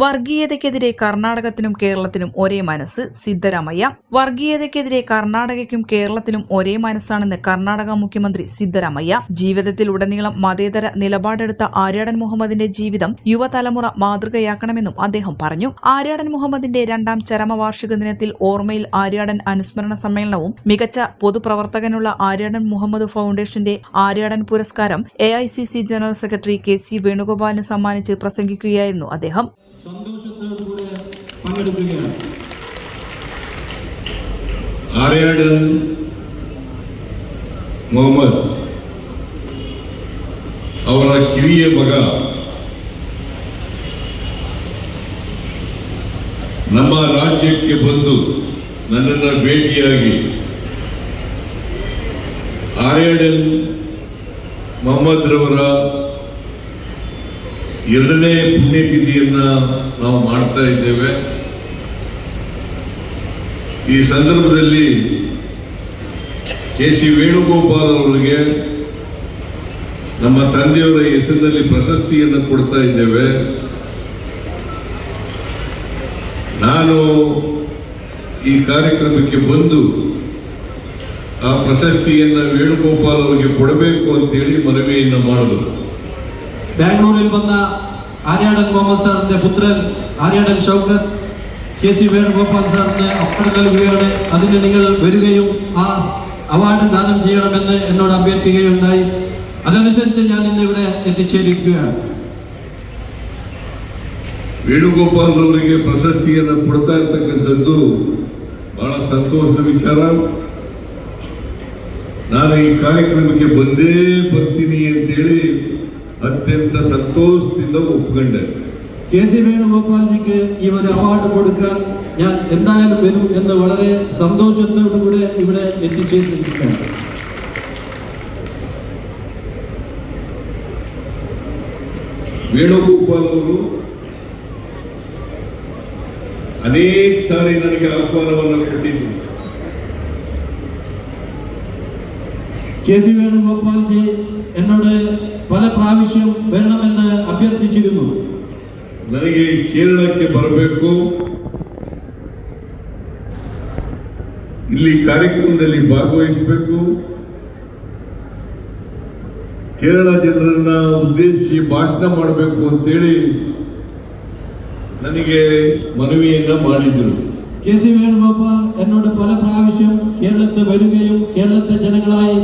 വർഗീയതയ്ക്കെതിരെ കർണാടകത്തിനും കേരളത്തിനും ഒരേ മനസ്സ് സിദ്ധരാമയ്യ. വർഗീയതയ്ക്കെതിരെ കർണാടകയ്ക്കും കേരളത്തിനും ഒരേ മനസ്സാണെന്ന് കർണാടക മുഖ്യമന്ത്രി സിദ്ധരാമയ്യ. ജീവിതത്തിൽ ഉടനീളം മതേതര നിലപാടെടുത്ത ആര്യാടൻ മുഹമ്മദിന്റെ ജീവിതം യുവതലമുറ മാതൃകയാക്കണമെന്നും അദ്ദേഹം പറഞ്ഞു. ആര്യാടൻ മുഹമ്മദിന്റെ രണ്ടാം ചരമവാർഷിക ദിനത്തിൽ ഓർമ്മയിൽ ആര്യാടൻ അനുസ്മരണ സമ്മേളനവും മികച്ച പൊതുപ്രവർത്തകനുള്ള ആര്യാടൻ മുഹമ്മദ് ഫൗണ്ടേഷന്റെ ആര്യാടൻ പുരസ്കാരം A general secretary K C വേണുഗോപാലിന് സമ്മാനിച്ച് പ്രസംഗിക്കുകയായിരുന്നു അദ്ദേഹം. സന്തോഷത്തോടുകൂടെ പങ്കെടുക്കുകയാണ് ആര്യാടൻ ಮೊಹಮ್ಮದ್ ಅವರ ಕಿರಿಯ ಮಗ ನಮ್ಮ ರಾಜ್ಯಕ್ಕೆ ಬಂದು ನನ್ನನ್ನು ಭೇಟಿಯಾಗಿ ಆರ್ಯಾಡನ್ ಮೊಹಮ್ಮದ್ ರವರ ಎರಡನೇ ಪುಣ್ಯತಿಥಿಯನ್ನ ನಾವು ಮಾಡ್ತಾ ಇದ್ದೇವೆ. ಈ ಸಂದರ್ಭದಲ್ಲಿ ಕೆ ಸಿ ವೇಣುಗೋಪಾಲ್ ಅವರಿಗೆ ನಮ್ಮ ತಂದೆಯವರ ಹೆಸರಿನಲ್ಲಿ ಪ್ರಶಸ್ತಿಯನ್ನು ಕೊಡ್ತಾ ಇದ್ದೇವೆ. ನಾನು ಈ ಕಾರ್ಯಕ್ರಮಕ್ಕೆ ಬಂದು ಆ ಪ್ರಶಸ್ತಿಯನ್ನು ವೇಣುಗೋಪಾಲ್ ಅವರಿಗೆ ಕೊಡಬೇಕು ಅಂತೇಳಿ ಮನವಿಯನ್ನು ಮಾಡಿದ್ರು ബാംഗ്ലൂരിൽ വന്ന ആര്യാടൻ മുഹമ്മദ് സാറിന്റെ പുത്രൻ ആര്യാടൻ ഷൗക്കത്ത് കെ സി വേണുഗോപാൽ സാറിന് അപ്പട നൽകുകയാണ് അതിന് നിങ്ങൾ വരികയും ആ അവാർഡ് ദാനം ചെയ്യണമെന്ന് എന്നോട് അഭ്യർത്ഥിക്കുകയുണ്ടായി അതനുസരിച്ച് ഞാൻ ഇന്ന് ഇവിടെ എത്തിച്ചേരുകയാണ് ವೇಣುಗೋಪಾಲ್ ಅವರಿಗೆ ಪ್ರಶಸ್ತಿಯನ್ನು ಕೊಡ್ತಾ ಇರ್ತಕ್ಕಂಥದ್ದು ಬಹಳ ಸಂತೋಷದ ವಿಚಾರ ನಾನು ಈ ಕಾರ್ಯಕ್ರಮಕ್ಕೆ ಬಂದೇ ಬರ್ತೀನಿ ಅಂತೇಳಿ ಅತ್ಯಂತ ಸಂತೋಷದಿಂದ ಒಪ್ಕೊಂಡೆ കെ സി വേണുഗോപാൽജിക്ക് ഈ ഒരു അവാർഡ് കൊടുക്കാൻ ഞാൻ എന്തായാലും വരും എന്ന് വളരെ സന്തോഷത്തോടുകൂടെ ഇവിടെ എത്തിച്ചേർന്നിരിക്കുകയാണ് ವೇಣುಗೋಪಾಲ್ ಅವರು ಅನೇಕ ಸಾರಿ ನನಗೆ ಆಹ್ವಾನವನ್ನು ಕೊಟ್ಟಿದ್ರು കെ സി വേണുഗോപാൽജി എന്നോട് പല പ്രാവശ്യം വരണമെന്ന് അഭ്യർത്ഥിച്ചിരുന്നു ನನಗೆ ಕೇರಳಕ್ಕೆ ಬರಬೇಕು ಇಲ್ಲಿ ಕಾರ್ಯಕ್ರಮದಲ್ಲಿ ಭಾಗವಹಿಸಬೇಕು ಕೇರಳ ಜನರನ್ನ ಉದ್ದೇಶಿಸಿ ಭಾಷಣ ಮಾಡಬೇಕು ಅಂತೇಳಿ ನನಗೆ ಮನವಿಯನ್ನ ಮಾಡಿದ್ರು കെ സി വേണുഗോപാൽ എന്നോട് പല പ്രാവശ്യം കേരളത്തിൽ വരികയും കേരളത്തെ ജനങ്ങളായി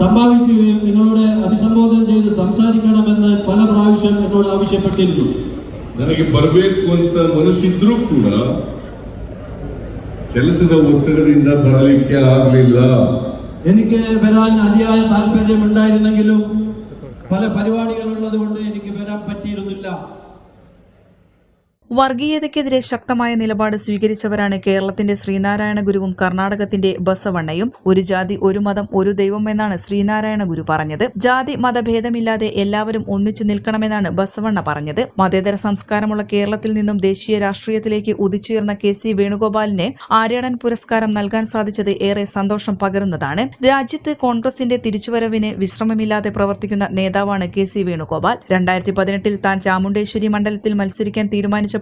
സംഭാവിക്കുകയും നിങ്ങളോട് അഭിസംബോധന ചെയ്ത് സംസാരിക്കണമെന്ന് പല പ്രാവശ്യം എന്നോട് ആവശ്യപ്പെട്ടിരുന്നു ನನಗೆ ಬರಬೇಕು ಅಂತ ಮನಸ್ಸಿದ್ರೂ ಕೂಡ ಕೆಲಸದ ಒತ್ತಡದಿಂದ ಬರಲಿಕ್ಕೆ ಆಗಲಿಲ್ಲ എനിക്ക് വരാൻ അതിയായ താല്പര്യമുണ്ടായിരുന്നെങ്കിലും പല പരിപാടികളുള്ളത് കൊണ്ട് എനിക്ക് വരാൻ പറ്റിയിരുന്നില്ല വർഗീയതയ്ക്കെതിരെ ശക്തമായ നിലപാട് സ്വീകരിച്ചവരാണ് കേരളത്തിന്റെ ശ്രീനാരായണ ഗുരുവും കർണാടകത്തിന്റെ ബസവണ്ണയും. ഒരു ജാതി ഒരു മതം ഒരു ദൈവം എന്നാണ് ശ്രീനാരായണ ഗുരു പറഞ്ഞത്. ജാതി മതഭേദമില്ലാതെ എല്ലാവരും ഒന്നിച്ചു നിൽക്കണമെന്നാണ് ബസവണ്ണ പറഞ്ഞത്. മതേതര സംസ്കാരമുള്ള കേരളത്തിൽ നിന്നും ദേശീയ രാഷ്ട്രീയത്തിലേക്ക് ഉദിച്ചുയർന്ന കെ സി വേണുഗോപാലിന് ആര്യാടൻ പുരസ്കാരം നൽകാൻ സാധിച്ചത് ഏറെ സന്തോഷം പകരുന്നതാണ്. രാജ്യത്ത് കോൺഗ്രസിന്റെ തിരിച്ചുവരവിന് വിശ്രമമില്ലാതെ പ്രവർത്തിക്കുന്ന നേതാവാണ് കെ സി വേണുഗോപാൽ. രണ്ടായിരത്തി പതിനെട്ടിൽ താൻ ചാമുണ്ടേശ്വരി മണ്ഡലത്തിൽ മത്സരിക്കാൻ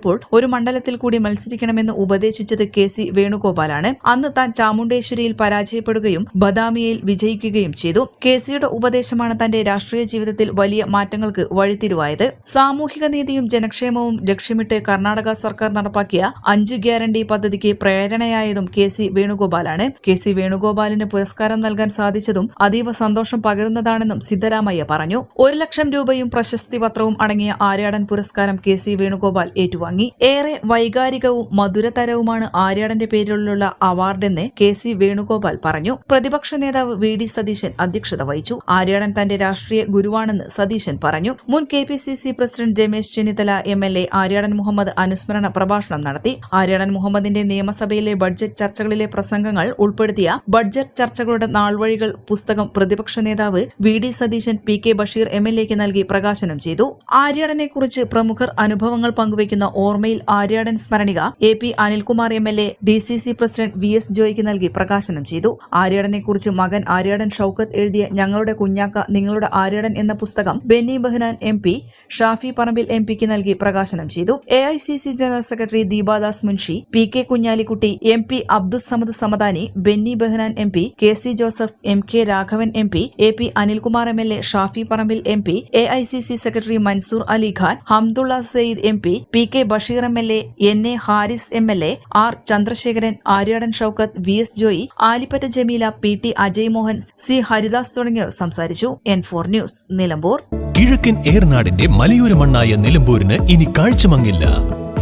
തീരുമാനിച്ചപ്പോൾ ഒരു മണ്ഡലത്തിൽ കൂടി മത്സരിക്കണമെന്ന് ഉപദേശിച്ചത് കെ സി വേണുഗോപാലാണ്. അന്ന് താൻ ചാമുണ്ടേശ്വരിയിൽ പരാജയപ്പെടുകയും ബദാമിയയിൽ വിജയിക്കുകയും ചെയ്തു. കെ സിയുടെ ഉപദേശമാണ് തന്റെ രാഷ്ട്രീയ ജീവിതത്തിൽ വലിയ മാറ്റങ്ങൾക്ക് വഴിത്തിരിവായത്. സാമൂഹിക നീതിയും ജനക്ഷേമവും ലക്ഷ്യമിട്ട് കർണാടക സർക്കാർ നടപ്പാക്കിയ അഞ്ച് ഗ്യാരണ്ടി പദ്ധതിക്ക് പ്രേരണയായതും കെ സി വേണുഗോപാലാണ്. കെ സി വേണുഗോപാലിന് പുരസ്കാരം നൽകാൻ സാധിച്ചതും അതീവ സന്തോഷം പകരുന്നതാണെന്നും സിദ്ധരാമയ്യ പറഞ്ഞു. ഒരു ലക്ഷം രൂപയും പ്രശസ്തി പത്രവും അടങ്ങിയ ആര്യാടൻ പുരസ്കാരം കെ സി വേണുഗോപാൽ ഏറ്റുവാങ്ങി. ഏറെ വൈകാരികവും മധുരതരവുമാണ് ആര്യാടന്റെ പേരിലുള്ള അവാർഡെന്ന് കെ സി വേണുഗോപാൽ പറഞ്ഞു. പ്രതിപക്ഷ നേതാവ് വി ഡി സതീശൻ അധ്യക്ഷത വഹിച്ചു. ആര്യാടൻ തന്റെ രാഷ്ട്രീയ ഗുരുവാണെന്ന് സതീശൻ പറഞ്ഞു. മുൻ K P C C president Ramesh Chennithala M L A Aryadan Muhammad അനുസ്മരണ പ്രഭാഷണം നടത്തി. ആര്യാടൻ മുഹമ്മദിന്റെ നിയമസഭയിലെ ബഡ്ജറ്റ് ചർച്ചകളിലെ പ്രസംഗങ്ങൾ ഉൾപ്പെടുത്തിയ ബഡ്ജറ്റ് ചർച്ചകളുടെ നാൾവഴികൾ പുസ്തകം പ്രതിപക്ഷ നേതാവ് V D Satheesan P K Basheer M L എക്ക് നൽകി പ്രകാശനം ചെയ്തു. ആര്യാടനെ കുറിച്ച് പ്രമുഖർ അനുഭവങ്ങൾ പങ്കുവയ്ക്കുന്ന ഓർമ്മയിൽ Aryadan സ്മരണിക A P Anilkumar M L A D C C president V S ജോയ്ക്ക് നൽകി പ്രകാശനം ചെയ്തു. ആര്യാടനെക്കുറിച്ച് മകൻ ആര്യാടൻ ഷൌക്കത്ത് എഴുതിയ ഞങ്ങളുടെ കുഞ്ഞാക്ക നിങ്ങളുടെ ആര്യാടൻ എന്ന പുസ്തകം Benny Behanan M P Shafi Parambil M പിക്ക് നൽകി പ്രകാശനം ചെയ്തു. A I C C general secretary Deepa Das Munshi P K Kunhalikutty M P Abdussamad Samadani Benny Behanan M P K C Joseph M K Raghavan M P A P Anilkumar M L A Shafi Parambil M P A I C C secretary Mansoor Ali Khan Hamdullah Sayeed M P P K Basheer M L A N A Haris M L A R Chandrasekharan Aryadan Shoukath V S Joy Alippatta Jameela P T Ajay Mohan C Haridas തുടങ്ങിയവർ സംസാരിച്ചു. N four news Nilambur. കിഴക്കൻ ഏറനാടിന്റെ മലയോര മണ്ണായ നിലമ്പൂരിന് ഇനി കാഴ്ചമങ്ങില്ല.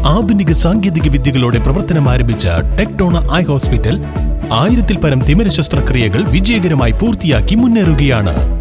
ആധുനിക സാങ്കേതിക വിദ്യകളോടെ പ്രവർത്തനം ആരംഭിച്ച ടെക്ടോണ ഐ ഹോസ്പിറ്റൽ ആയിരത്തിൽ പരം തിമിര ശസ്ത്രക്രിയകൾ വിജയകരമായി പൂർത്തിയാക്കി മുന്നേറുകയാണ്.